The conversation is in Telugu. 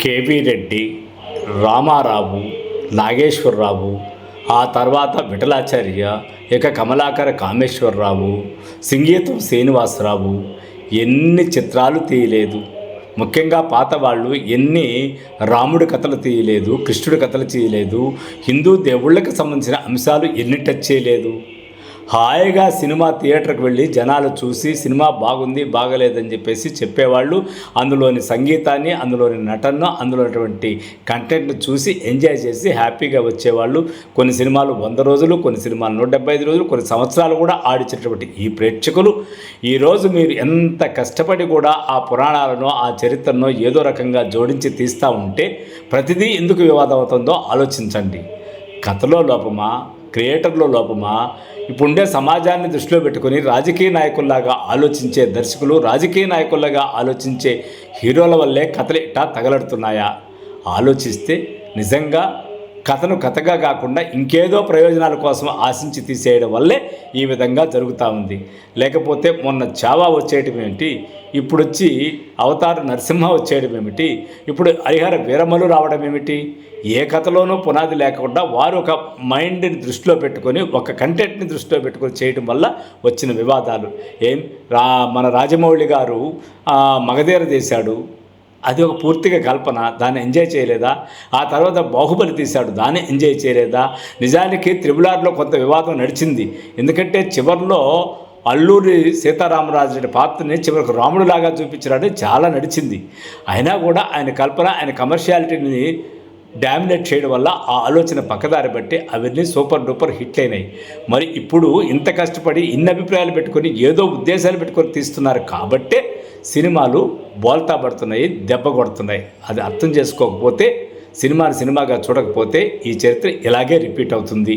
కేవీ రెడ్డి రామారావు నాగేశ్వరరావు ఆ తర్వాత విఠలాచార్య ఇక కమలాకర కామేశ్వరరావు సింగీతం శ్రీనివాసరావు ఎన్ని చిత్రాలు తీయలేదు. ముఖ్యంగా పాత వాళ్ళు ఎన్ని రాముడి కథలు తీయలేదు కృష్ణుడి కథలు తీయలేదు హిందూ దేవుళ్ళకి సంబంధించిన అంశాలు ఎన్ని టచ్ చేయలేదు. హాయిగా సినిమా థియేటర్కి వెళ్ళి జనాలు చూసి సినిమా బాగుంది బాగలేదని చెప్పేసి చెప్పేవాళ్ళు. అందులోని సంగీతాన్ని అందులోని నటనను అందులోటువంటి కంటెంట్ను చూసి ఎంజాయ్ చేసి హ్యాపీగా వచ్చేవాళ్ళు. కొన్ని సినిమాలు వంద రోజులు కొన్ని సినిమాలు నూట డెబ్బై ఐదు రోజులు కొన్ని సంవత్సరాలు కూడా ఆడిచేటటువంటి ఈ ప్రేక్షకులు. ఈరోజు మీరు ఎంత కష్టపడి కూడా ఆ పురాణాలను ఆ చరిత్రను ఏదో రకంగా జోడించి తీస్తూ ఉంటే ప్రతిదీ ఎందుకు వివాదం అవుతుందో ఆలోచించండి. కథలో లోపమా? క్రియేటర్లో లోపమా? ఇప్పుడుండే సమాజాన్ని దృష్టిలో పెట్టుకొని రాజకీయ నాయకుల్లాగా ఆలోచించే దర్శకులు రాజకీయ నాయకుల్లాగా ఆలోచించే హీరోల వల్లే కథలు ఇట్టా తగలడుతున్నాయా? ఆలోచిస్తే నిజంగా కథను కథగా కాకుండా ఇంకేదో ప్రయోజనాల కోసం ఆశించి తీసేయడం వల్లే ఈ విధంగా జరుగుతూ ఉంది. లేకపోతే మొన్న చావా వచ్చేయటం ఏమిటి? ఇప్పుడు వచ్చి అవతార నరసింహ వచ్చేయడం ఏమిటి? ఇప్పుడు హరిహర వీరమలు రావడం ఏమిటి? ఏ కథలోనూ పునాది లేకుండా వారు ఒక మైండ్ని దృష్టిలో పెట్టుకొని ఒక కంటెంట్ని దృష్టిలో పెట్టుకొని చేయడం వల్ల వచ్చిన వివాదాలు. ఏం? రా మన రాజమౌళి గారు మగధీర చేశాడు. అది ఒక పూర్తిగా కల్పన. దాన్ని ఎంజాయ్ చేయలేదా? ఆ తర్వాత బాహుబలి తీశాడు. దాన్ని ఎంజాయ్ చేయలేదా? నిజానికి త్రిబులార్లో కొంత వివాదం నడిచింది. ఎందుకంటే చివరిలో అల్లూరి సీతారామరాజు పాత్రని చివరికి రాముడిలాగా చూపించడానికి చాలా నడిచింది. అయినా కూడా ఆయన కల్పన ఆయన కమర్షియాలిటీని డామినేట్ చేయడం వల్ల ఆ ఆలోచన పక్కదారి బట్టి అవన్నీ సూపర్ డూపర్ హిట్ అయినాయి మరి ఇప్పుడు ఇంత కష్టపడి ఇన్ని అభిప్రాయాలు పెట్టుకొని ఏదో ఉద్దేశాలు పెట్టుకొని తీస్తున్నారు కాబట్టే సినిమాలు బోల్తా పడుతున్నాయి దెబ్బ కొడుతున్నాయి. అది అర్థం చేసుకోకపోతే సినిమాను సినిమాగా చూడకపోతే ఈ చరిత్ర ఇలాగే రిపీట్ అవుతుంది.